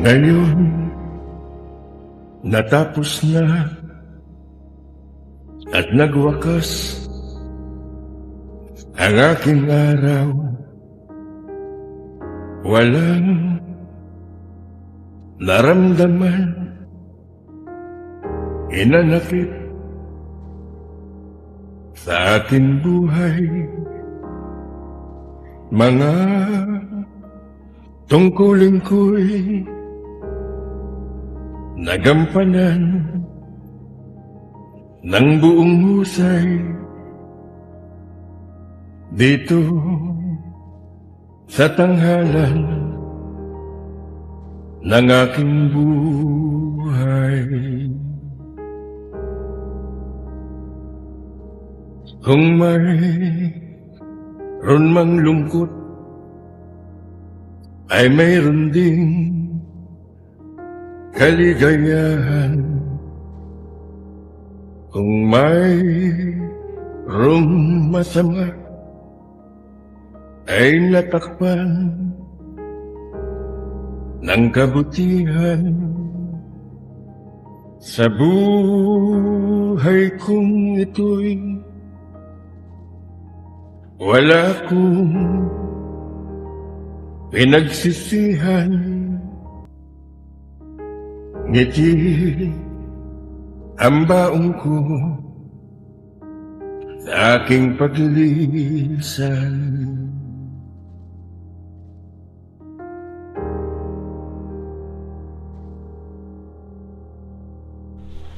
Ngayon, natapos na at nagwakas ang aking araw. Walang naramdaman, inanakit sa aking buhay. Mga tungkulin ko'y nagampanan ng buong husay dito sa tanghalan ng aking buhay. Kung may ron mang lungkot ay mayroon ding kaligayahan. Kung may rong masama ay natakpan ng kabutihan. Sa buhay kong ito'y wala kong pinagsisihan ngiti ang baong ko sa aking paglilisan.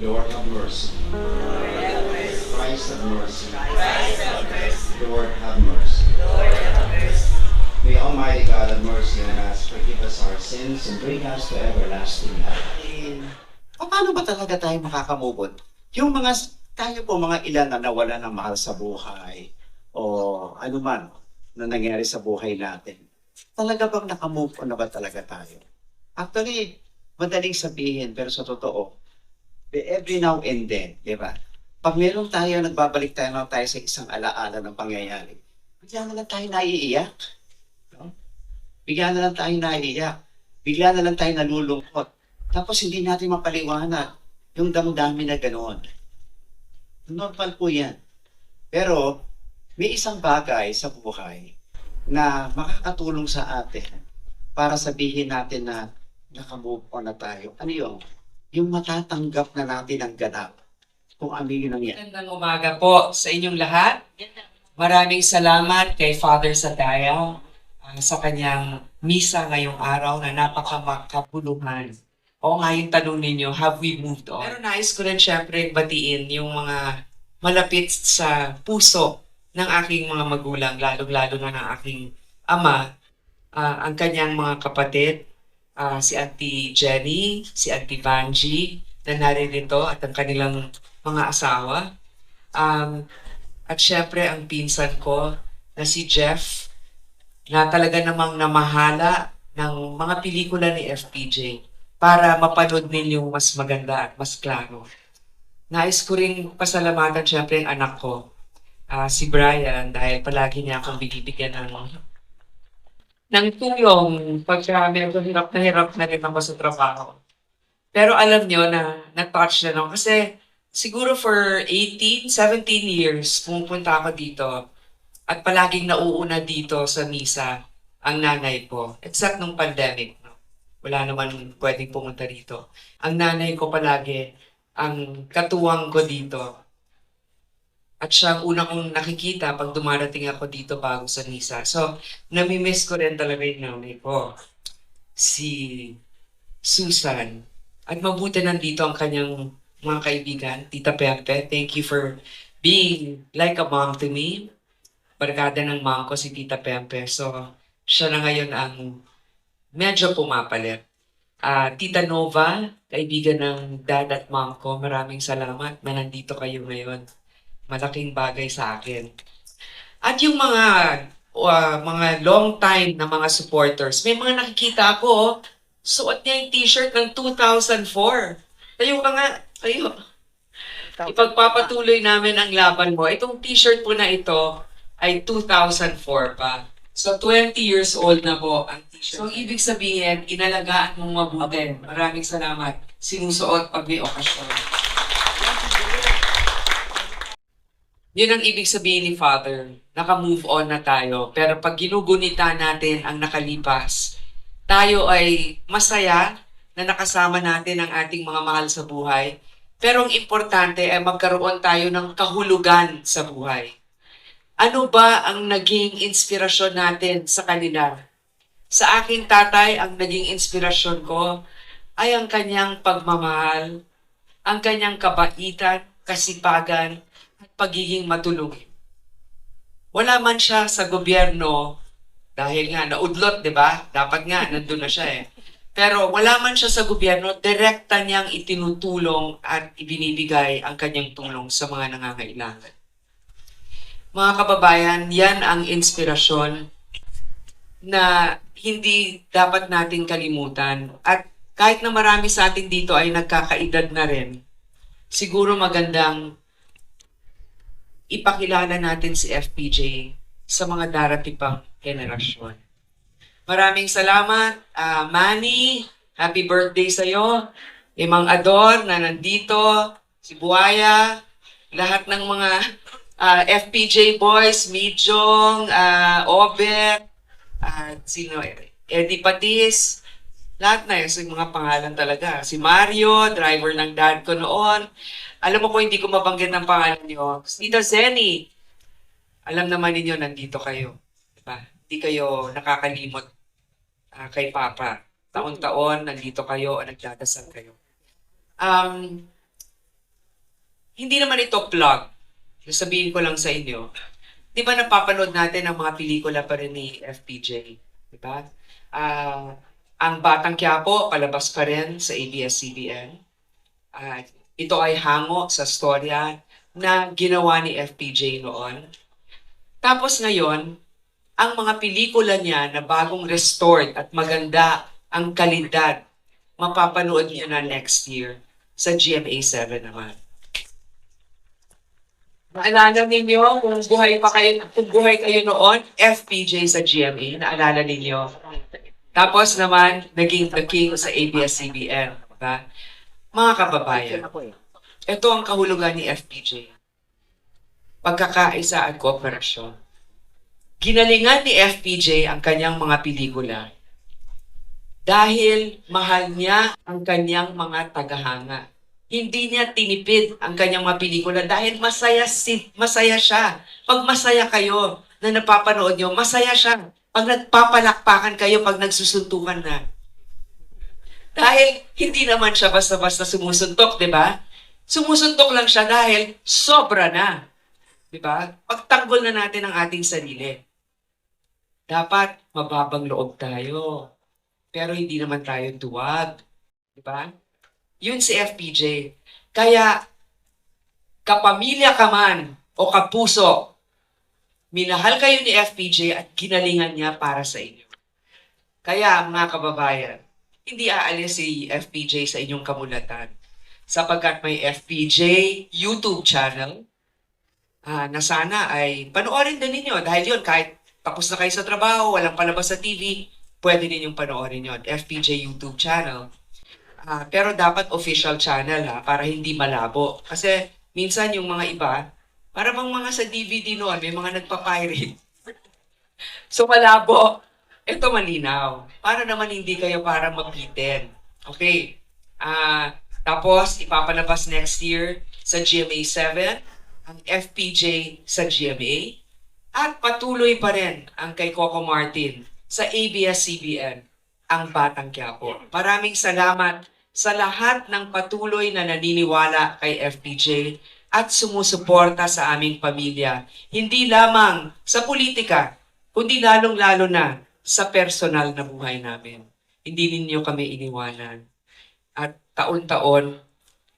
Lord have mercy. Christ have mercy. Lord have mercy. May Almighty God have mercy on us, forgive us our sins, and bring us to everlasting life. Paano ba talaga tayo makakamove on? Yung mga, tayo po mga ilan na nawala ng mahal sa buhay o ano man na nangyari sa buhay natin. Talaga bang nakamove on na ba talaga tayo? Actually, madaling sabihin pero sa totoo, every now and then, di ba? Pag meron tayo, nagbabalik tayo na tayo sa isang alaala ng pangyayari, bigla na lang tayo naiiyak. Bigla na lang tayo naiiyak. Bigla na lang tayo nalulungkot. Tapos hindi natin mapaliwanag yung damdamin na gano'n. Normal po yan. Pero may isang bagay sa buhay na makakatulong sa atin para sabihin natin na nakamove on na tayo. Ano yun? Yung matatanggap na natin ang ganap kung ano yun ang yan. Magandang umaga po sa inyong lahat. Maraming salamat kay Father Sadaya ah, sa kanyang misa ngayong araw na napakamakabuluhan. O nga yung tanong ninyo, have we moved on? Pero nais ko rin syempre batiin yung mga malapit sa puso ng aking mga magulang, lalong-lalo na ng aking ama, ah, ang kanyang mga kapatid, ah, si Auntie Jenny, si Auntie Vanji, na naririto at ang kanilang mga asawa. Um, at syempre, ang pinsan ko na si Jeff, na talaga namang namahala ng mga pelikula ni FPJ para mapanood ninyo mas maganda at mas klaro. Nais ko rin pasalamatan syempre ang anak ko, ah, si Brian, dahil palagi niya akong binibigyan ng ng tulong pagka medyo hirap na hirap na rin ako sa trabaho. Pero alam niyo na na-touch na ako kasi siguro for 18, 17 years pumupunta ako dito at palaging nauuna dito sa misa ang nanay ko. Except nung pandemic. No? Wala naman pwedeng pumunta dito. Ang nanay ko palagi ang katuwang ko dito. At siya ang una kong nakikita pag dumarating ako dito bago sa misa. So, namimiss ko rin talaga yung nanay ko. Si Susan. At mabuti nandito ang kanyang mga kaibigan, Tita Pepe. Thank you for being like a mom to me. Barkada ng mom ko si Tita Pepe. So, siya na ngayon ang medyo pumapalit. Ah, Tita Nova, kaibigan ng dad at mom ko, maraming salamat na nandito kayo ngayon. Malaking bagay sa akin. At yung mga ah, mga long time na mga supporters, may mga nakikita ako, oh, suot niya yung t-shirt ng 2004. Tayo ka nga, tayo. Ipagpapatuloy namin ang laban mo. Itong t-shirt po na ito ay 2004 pa. So 20 years old na po ang t-shirt So, ibig sabihin, inalagaan mong mabuti. Maraming salamat. Sinusuot pag may okasyon. Yun ang ibig sabihin ni Father. Naka-move on na tayo. Pero pag ginugunita natin ang nakalipas, tayo ay masaya na nakasama natin ang ating mga mahal sa buhay. Pero ang importante ay magkaroon tayo ng kahulugan sa buhay. Ano ba ang naging inspirasyon natin sa kanila? Sa aking tatay, ang naging inspirasyon ko ay ang kanyang pagmamahal, ang kanyang kabaitan, kasipagan, at pagiging matulungin. Wala man siya sa gobyerno dahil nga naudlot, 'di ba? Dapat nga nandun na siya eh. Pero wala man siya sa gobyerno, direkta niyang itinutulong at ibinibigay ang kanyang tulong sa mga nangangailangan. Mga kababayan, yan ang inspirasyon na hindi dapat natin kalimutan. At kahit na marami sa atin dito ay nagkakaedad na rin, siguro magandang ipakilala natin si FPJ sa mga darating pang henerasyon. Maraming salamat, ah, Manny. Happy birthday sa'yo. Imang Ador na nandito, si Buaya, lahat ng mga ah, FPJ boys, Mijong, uh, Obet, at sino, Eddie Patis, lahat na yun, so yung mga pangalan talaga. Si Mario, driver ng dad ko noon. Alam mo ko, hindi ko mabanggit ng pangalan niyo. Tita Zenny, alam naman ninyo, nandito kayo. Diba? Hindi kayo nakakalimot ah, kay Papa. Taon-taon, nandito kayo, nagdadasal kayo. Um, hindi naman ito plug. Sabihin ko lang sa inyo. Di ba napapanood natin ang mga pelikula pa rin ni FPJ? Di ba? Ah, ang Batang Quiapo, palabas pa rin sa ABS-CBN. At ito ay hango sa storya na ginawa ni FPJ noon. Tapos ngayon, ang mga pelikula niya na bagong restored at maganda ang kalidad, mapapanood niyo na next year sa GMA 7 naman. Naalala ninyo kung buhay pa kayo, kung buhay kayo noon, FPJ sa GMA, naalala ninyo. Tapos naman, naging The King sa ABS-CBN. Diba? Mga kababayan, ito ang kahulugan ni FPJ. Pagkakaisa at kooperasyon. Ginalingan ni FPJ ang kanyang mga pelikula dahil mahal niya ang kanyang mga tagahanga. Hindi niya tinipid ang kanyang mga pelikula dahil masaya, si, masaya siya. Pag masaya kayo na napapanood niyo, masaya siya. Pag nagpapalakpakan kayo, pag nagsusuntukan na. Dahil hindi naman siya basta-basta sumusuntok, di ba? Sumusuntok lang siya dahil sobra na. Di ba? Pagtanggol na natin ang ating sarili. Dapat mababang loob tayo. Pero hindi naman tayo duwag. Di ba? Yun si FPJ. Kaya, kapamilya ka man o kapuso, minahal kayo ni FPJ at ginalingan niya para sa inyo. Kaya, mga kababayan, hindi aalis si FPJ sa inyong kamulatan sapagkat may FPJ YouTube channel ah, na sana ay panoorin din ninyo dahil yun kahit tapos na kayo sa trabaho, walang palabas sa TV, pwede ninyong panoorin yon FPJ YouTube channel. Ah, pero dapat official channel ha, para hindi malabo. Kasi minsan yung mga iba, para bang mga sa DVD noon, may mga nagpa-pirate. so malabo. Ito malinaw. Para naman hindi kayo para mapitin. Okay. Ah, tapos ipapalabas next year sa GMA 7 ang FPJ sa GMA at patuloy pa rin ang kay Coco Martin sa ABS-CBN ang Batang Quiapo. Maraming salamat sa lahat ng patuloy na naniniwala kay FPJ at sumusuporta sa aming pamilya. Hindi lamang sa politika, kundi lalong-lalo na sa personal na buhay namin. Hindi ninyo kami iniwanan. At taon-taon,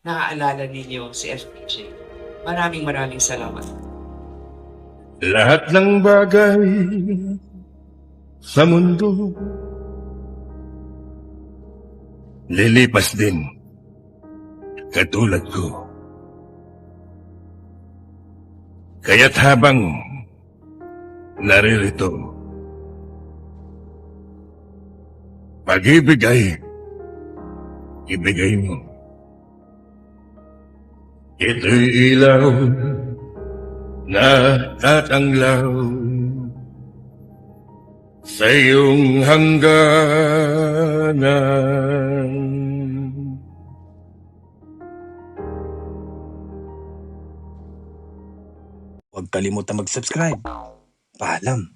naaalala ninyo si FPJ. Maraming maraming salamat. Lahat ng bagay sa mundo lilipas din katulad ko. Kaya't habang naririto, pag-ibig ay ibigay mo. Ito'y ilaw na tatanglaw sa iyong hangganan. Huwag kalimutan mag-subscribe. Paalam.